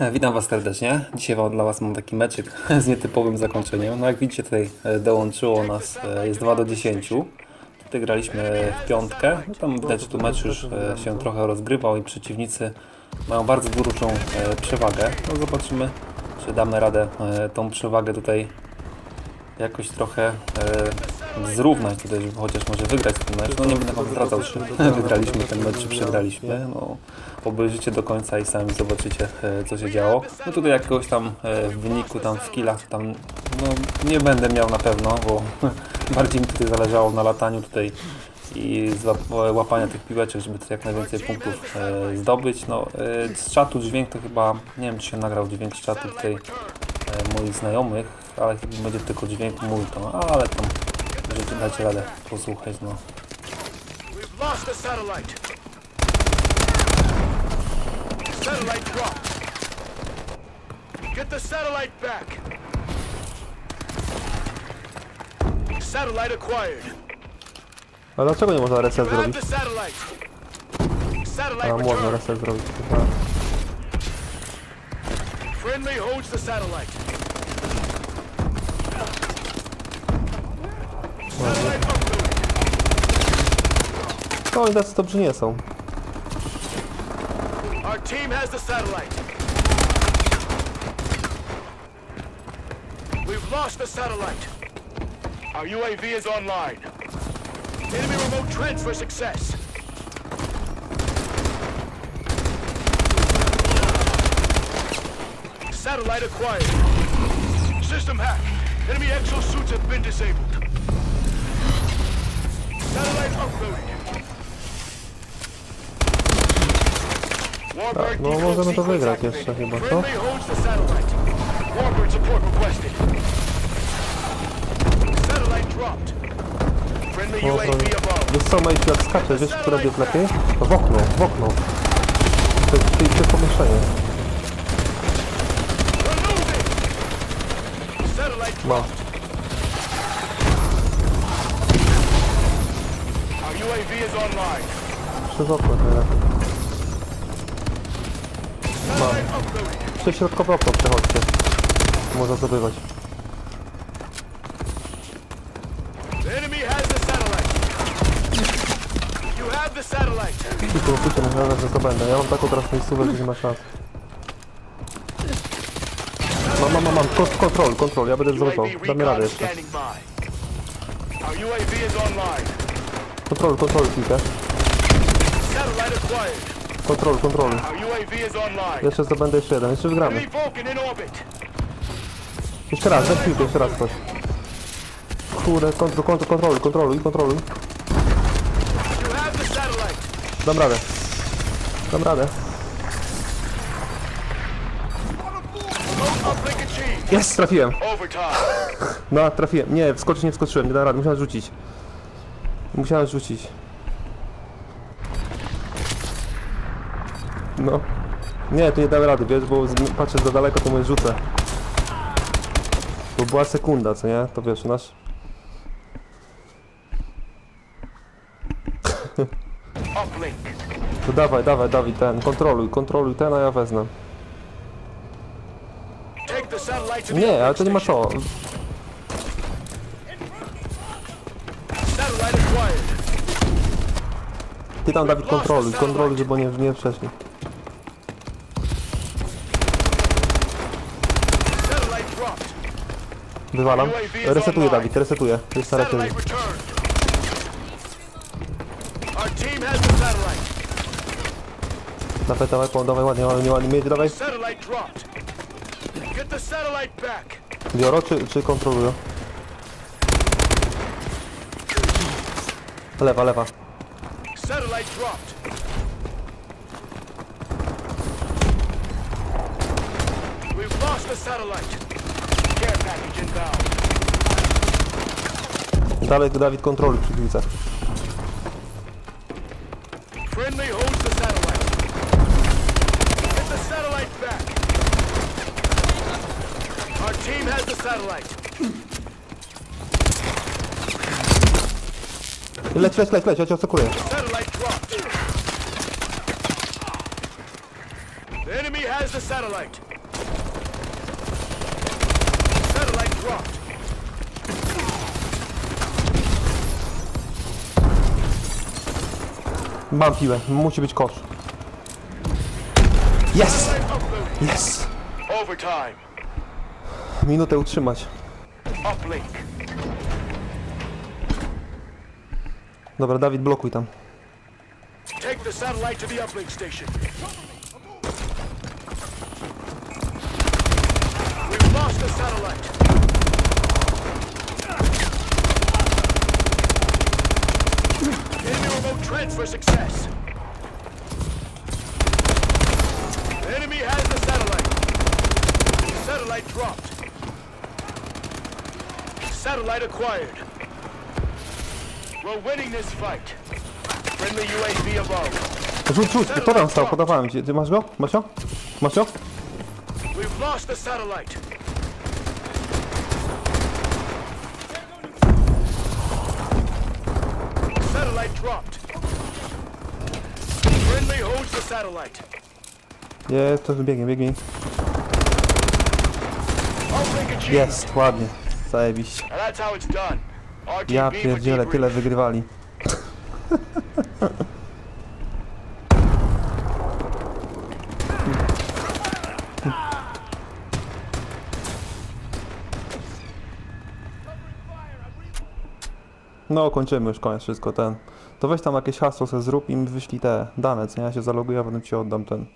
E, Witam Was serdecznie. Dzisiaj dla Was mam taki meczyk z nietypowym zakończeniem. No jak widzicie tutaj e, dołączyło nas, e, jest 2 do 10. Tutaj graliśmy w piątkę. No tam widać, że tu mecz już się trochę rozgrywał i przeciwnicy mają bardzo dużą przewagę. No zobaczymy, czy damy radę tą przewagę tutaj jakoś trochę zrównać tutaj, żeby chociaż może wygrać ten mecz. No nie będę Wam zdradzał, czy wygraliśmy ten mecz, czy przegraliśmy. No, obejrzycie do końca i sami zobaczycie, e, co się działo. No tutaj jakiegoś tam e, w wyniku, tam w killach, tam no, nie będę miał na pewno, bo bardziej mi tutaj zależało na lataniu tutaj i łapania tych piłeczek, żeby jak najwięcej punktów e, zdobyć. No, z czatu dźwięk to chyba, nie wiem czy się nagrał dźwięk z czatu tutaj moich znajomych, ale chyba będzie tylko dźwięk mój to, ale tam dać radę posłuchać, no. We've lost the satellite. Satellite dropped. Get the satellite back. Satellite acquired. A dlaczego nie można reset You zrobić? the satellite. Satellite A można returned. reset zrobić. Chyba. Friendly holds the satellite. No oni tacy dobrzy nie są. Our team has the satellite. We've lost the satellite. Our UAV is online. Enemy remote transfer success. Satellite acquired. System hack. Enemy exosuits have been disabled. Tak, no możemy to wygrać jeszcze chyba, co? Above. Wiesz co, Mejsiu, jak skaczesz, wiesz, które jest lepiej? W okno, w okno. To jest to, pomieszczenie. We're UAV is online. Przez okno teraz. Satellite uploaded. Przez środkowe okno przechodźcie. Można zdobywać. The enemy has the satellite. You have the satellite. I tu że zdobędę. Ja mam taką teraz miejscówkę, że nie ma szans. Mam, mam, mam, mam. Kont- Kontrol, kontrol. Ja będę zdobywał. UAV Damy radę jeszcze. standing by. Our UAV is online. Kontrol, kontrol, chwilkę. Satellite acquired. Kontrol, kontrol. Our UAV is online. Jeszcze zdobędę jeszcze jeden. Jeszcze wygramy. Enemy Vulcan in orbit. Jeszcze raz, weź piłkę, jeszcze raz ktoś. Kurde, kontrol, kontrol, kontroluj, kontroluj, kontroluj. You have the satellite. Dam radę. Dam radę. Remote uplink achieved. Jest, trafiłem. Overtime. No, trafiłem. Nie, wskoczyć nie wskoczyłem, nie dam rady, musiałem rzucić. Musiałem rzucić. No. Nie, tu nie dałem rady, wiesz, bo patrzę za daleko, to mówię rzucę. Bo była sekunda, co nie? To wiesz, nasz... To dawaj, dawaj, Dawid, ten, kontroluj, kontroluj ten, a ja wezmę. Nie, ale to nie ma co. Ty tam, Dawid, kontroluj, kontroluj, żeby nie, nie wcześniej. Wywalam. Resetuję, Dawid, resetuję. Jest na satellite. Dawaj, dawaj, po- dawaj, ładnie, ładnie, ładnie, mieć, dawaj. Biorę czy, czy kontroluję? Lewa, lewa. Satellite dropped. We've lost the satellite. Care package inbound. Dalej Dawid kontroluj przy piłce. Friendly holds the satellite. Get the satellite back. Our team has the satellite. Leć, leć, leć, leć, ja cię oczekuję. Satellite dropped. The enemy has the the satellite. Satellite dropped. Mam piłę, musi być kosz. Jest! Satellite uploaded. Jest! Overtime. Minutę utrzymać. Uplink. Dobra, Dawid, blokuj tam. Take the satellite to the uplink station. We've lost the satellite. Enemy remote transfer success. The enemy has the satellite. Satellite dropped. Satellite acquired. We're winning this fight. Friendly UAV above. Rzuć, rzuć, kto tam stał? Podawałem ci. Ty masz go? Masz go? Masz go? We've lost the satellite. Satellite dropped. Friendly holds the satellite. Jest, to biegnie, biegnie. Jest, ładnie. Zajebiście. And that's how it's done. Ja pierdzielę, tyle wygrywali. No, kończymy już, koniec, wszystko ten. To weź tam jakieś hasło sobie zrób i mi wyślij te dane, co? Ja się zaloguję, a potem ci oddam ten.